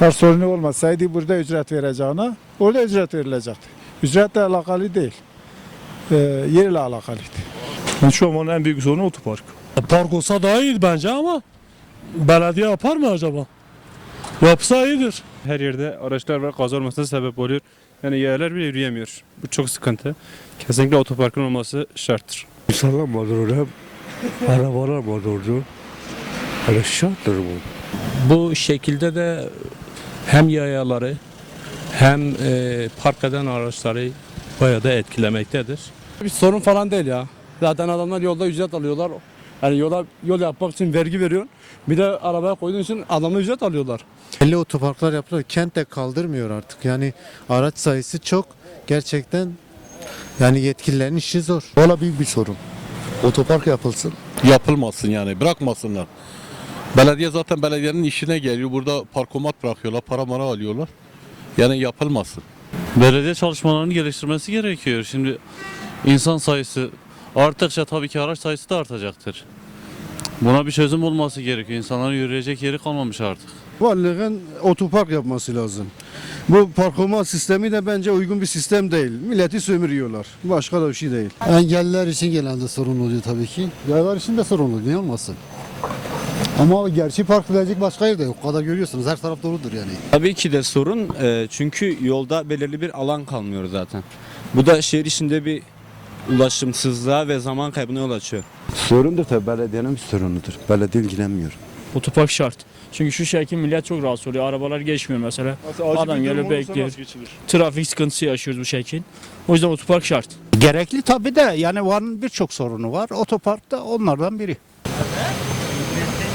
Sorunu olmasaydı burada ücret vereceğine orada ücret verilecekti. Ücretle alakalı değil. Ee, yerle alakalıydı. Yani şu an en büyük sorunu otopark. Park olsa daha iyiydi bence ama belediye yapar mı acaba? Yapsa iyidir. Her yerde araçlar var kaza olmasına sebep oluyor. Yani yayalar bile yürüyemiyor. Bu çok sıkıntı. Kesinlikle otoparkın olması şarttır. İnsanlar mağdur oluyor. Arabalar mağdur oluyor. Öyle şarttır bu. Bu şekilde de hem yayaları hem e, park eden araçları bayağı da etkilemektedir. Bir sorun falan değil ya. Zaten adamlar yolda ücret alıyorlar. Yani yola yol yapmak için vergi veriyor. Bir de arabaya koyduğun için adamlar ücret alıyorlar. Belli otoparklar yapılıyor. Kent de kaldırmıyor artık. Yani araç sayısı çok. Gerçekten yani yetkililerin işi zor. Valla büyük bir sorun. Otopark yapılsın. yapılmasın yani bırakmasınlar. Belediye zaten belediyenin işine geliyor. Burada parkomat bırakıyorlar, para mara alıyorlar. Yani yapılmasın. Belediye çalışmalarını geliştirmesi gerekiyor. Şimdi insan sayısı arttıkça tabii ki araç sayısı da artacaktır. Buna bir çözüm olması gerekiyor. İnsanların yürüyecek yeri kalmamış artık. Valiliğin otopark yapması lazım. Bu parkomat sistemi de bence uygun bir sistem değil. Milleti sömürüyorlar. Başka da bir şey değil. Engelliler için genelde sorun oluyor tabii ki. Yayalar için de sorun oluyor. Niye olmasın? Ama gerçi park edilecek başka yer de yok. O kadar görüyorsunuz. Her taraf doludur yani. Tabii ki de sorun e, çünkü yolda belirli bir alan kalmıyor zaten. Bu da şehir içinde bir ulaşımsızlığa ve zaman kaybına yol açıyor. Sorundur tabii belediyenin bir sorunudur. Belediye ilgilenmiyor. Otopark şart. Çünkü şu şekilde millet çok rahatsız oluyor. Arabalar geçmiyor mesela. Adam geliyor bekliyor. Trafik sıkıntısı yaşıyoruz bu şekil. O yüzden otopark şart. Gerekli tabii de yani Van'ın birçok sorunu var. Otopark da onlardan biri. Oğlum